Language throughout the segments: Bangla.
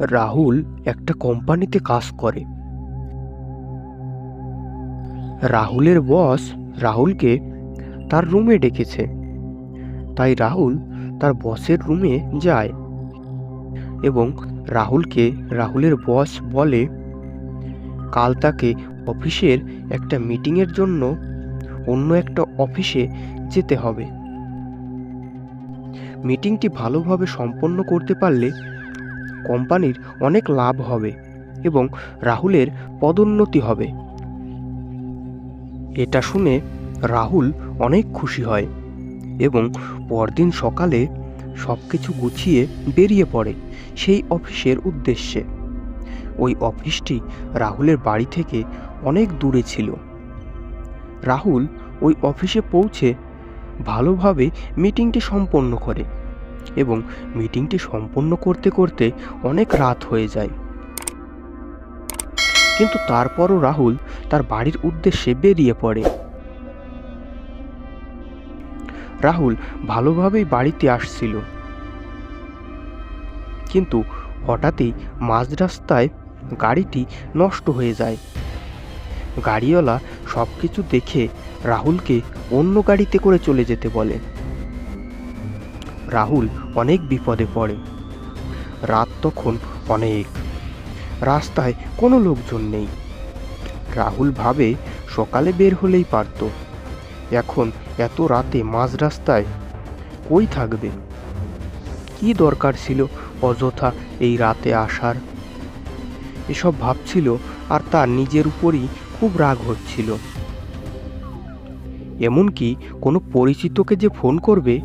রাহুল একটা কোম্পানিতে কাজ করে। রাহুলের বস রাহুলকে তার রুমে ডেকেছে। তাই রাহুল তার বসের রুমে যায় এবং রাহুলকে রাহুলের বস বলে, কাল তাকে অফিসের একটা মিটিংয়ের জন্য অন্য একটা অফিসে যেতে হবে। মিটিংটি ভালোভাবে সম্পন্ন করতে পারলে কোম্পানির অনেক লাভ হবে এবং রাহুলের পদোন্নতি হবে। এটা শুনে রাহুল অনেক খুশি হয় এবং পরদিন সকালে সব কিছু গুছিয়ে বেরিয়ে পড়ে সেই অফিসের উদ্দেশ্যে। ওই অফিসটি রাহুলের বাড়ি থেকে অনেক দূরে ছিল। রাহুল ওই অফিসে পৌঁছে ভালোভাবে মিটিংটি সম্পন্ন করে। এবং মিটিংটি সম্পন্ন করতে করতে অনেক রাত হয়ে যায়। কিন্তু তারপরও রাহুল তার বাড়ির উদ্দেশ্যে বেরিয়ে পড়ে। রাহুল ভালোভাবেই বাড়িতে আসছিল। কিন্তু হঠাৎই মাঝ রাস্তায় গাড়িটি নষ্ট হয়ে যায়। গাড়িওয়ালা সব কিছু দেখে রাহুলকে অন্য গাড়িতে করে চলে যেতে বলে। রাহুল অনেক বিপদে পড়ে। রাত তখন অনেক। রাস্তায় কোনো লোকজন নেই। রাহুল ভাবে সকালে বের হলেই পারত। এখন এত রাতে মাঝ রাস্তায় কই থাকবে? কি দরকার ছিল অযথা এই রাতে আসার? এসব ভাবছিল আর তার নিজের উপরই খুব রাগ হচ্ছিল। এমনকি কোনো পরিচিতকে যে ফোন করবে?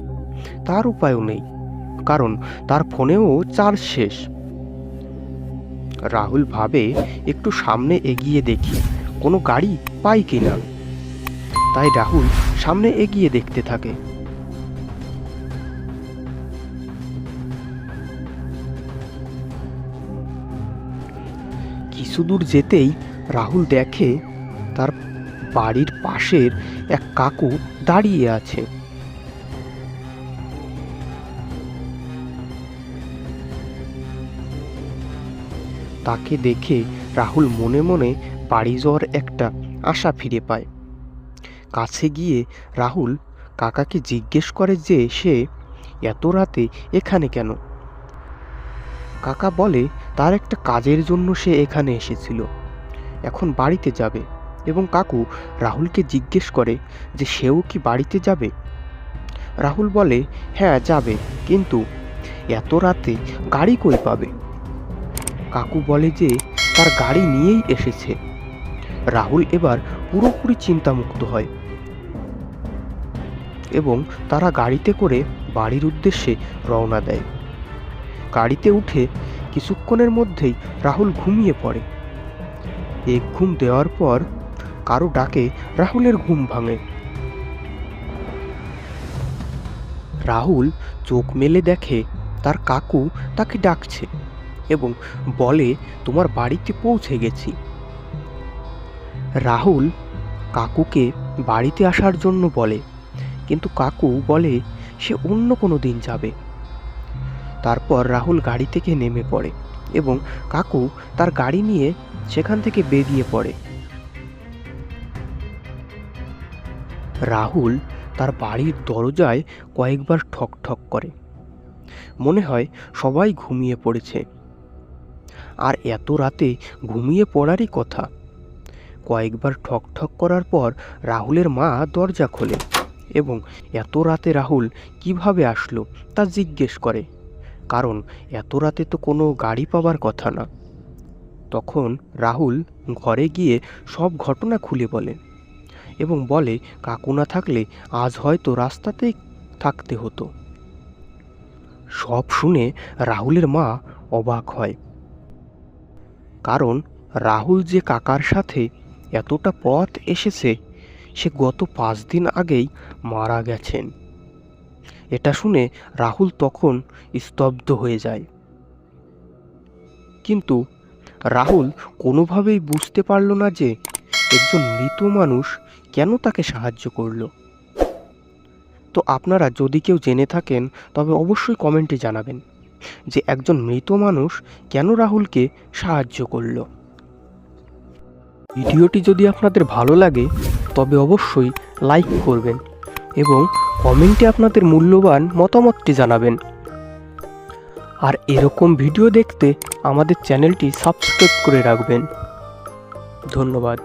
তার উপায়ও নেই, কারণ তার ফোনেও চার্জ শেষ। রাহুল ভাবে, একটু সামনে এগিয়ে দেখি, কোনো গাড়ি পাই কিনা। তাই রাহুল সামনে এগিয়ে দেখতে থাকে। কিছু দূর যেতেই রাহুল দেখে তার বাড়ির পাশের এক কাকু দাঁড়িয়ে আছে। তাকে দেখে রাহুল মনে মনে বাড়ি যাওয়ার একটা আশা ফিরে পায়। কাছে গিয়ে রাহুল কাকাকে জিজ্ঞেস করে যে সে এত রাতে এখানে কেন? কাকা বলে, তার একটা কাজের জন্য সে এখানে এসেছিল। এখন বাড়িতে যাবে এবং কাকু রাহুলকে জিজ্ঞেস করে যে সেও কি বাড়িতে যাবে? রাহুল বলে হ্যাঁ যাবে। কিন্তু এত রাতে গাড়ি কই পাবে? কাকু বলে যে তার গাড়ি নিয়েই এসেছে। রাহুল এবার পুরোপুরি চিন্তামুক্ত হয় এবং তারা গাড়িতে করে বাড়ির উদ্দেশ্যে রওনা দেয়। গাড়িতে উঠে কিছুক্ষণের মধ্যেই রাহুল ঘুমিয়ে পড়ে। এক ঘুম দেওয়ার পর কারও ডাকে রাহুলের ঘুম ভাঙে। রাহুল চোখ মেলে দেখে তার কাকু তাকে ডাকছে। এবং বলে, তোমার বাড়িতে পৌঁছে গেছি। রাহুল কাকুকে বাড়িতে আসার জন্য বলে, কিন্তু কাকু বলে, সে অন্য কোনো দিন যাবে। তারপর রাহুল গাড়ি থেকে নেমে পড়ে এবং কাকু তার গাড়ি নিয়ে সেখান থেকে বেরিয়ে পড়ে। রাহুল তার বাড়ির দরজায় কয়েকবার ঠক ঠক করে। মনে হয় সবাই ঘুমিয়ে পড়েছে। আর এত রাতে ঘুমিয়ে পড়ারই কথা। কয়েকবার ঠক ঠক করার পর রাহুলের মা দরজা খোলে এবং এত রাতে রাহুল কীভাবে আসলো তা জিজ্ঞেস করে। কারণ এত রাতে তো কোনো গাড়ি পাবার কথা না। তখন রাহুল ঘরে গিয়ে সব ঘটনা খুলে বলে এবং বলে, কাকু না থাকলে আজ হয়তো রাস্তাতেই থাকতে হতো। সব শুনে রাহুলের মা অবাক হয়। কারণ রাহুল যে কাকার সাথে এতটা পথ এসেছে, সে গত পাঁচ দিন আগেই মারা গেছেন। এটা শুনে রাহুল তখন স্তব্ধ হয়ে যায়। কিন্তু রাহুল কোনোভাবেই বুঝতে পারল না যে একজন মৃত মানুষ কেন তাকে সাহায্য করল। তো আপনারা যদি কেউ জেনে থাকেন, তবে অবশ্যই কমেন্টে জানাবেন। যে একজন মৃত মানুষ কেন রাহুলকে সাহায্য করল। ভিডিওটি যদি আপনাদের ভালো লাগে, তবে অবশ্যই লাইক করবেন এবং কমেন্টে আপনাদের মূল্যবান মতামতটি জানাবেন। আর এরকম ভিডিও দেখতে আমাদের চ্যানেলটি সাবস্ক্রাইব করে রাখবেন। ধন্যবাদ।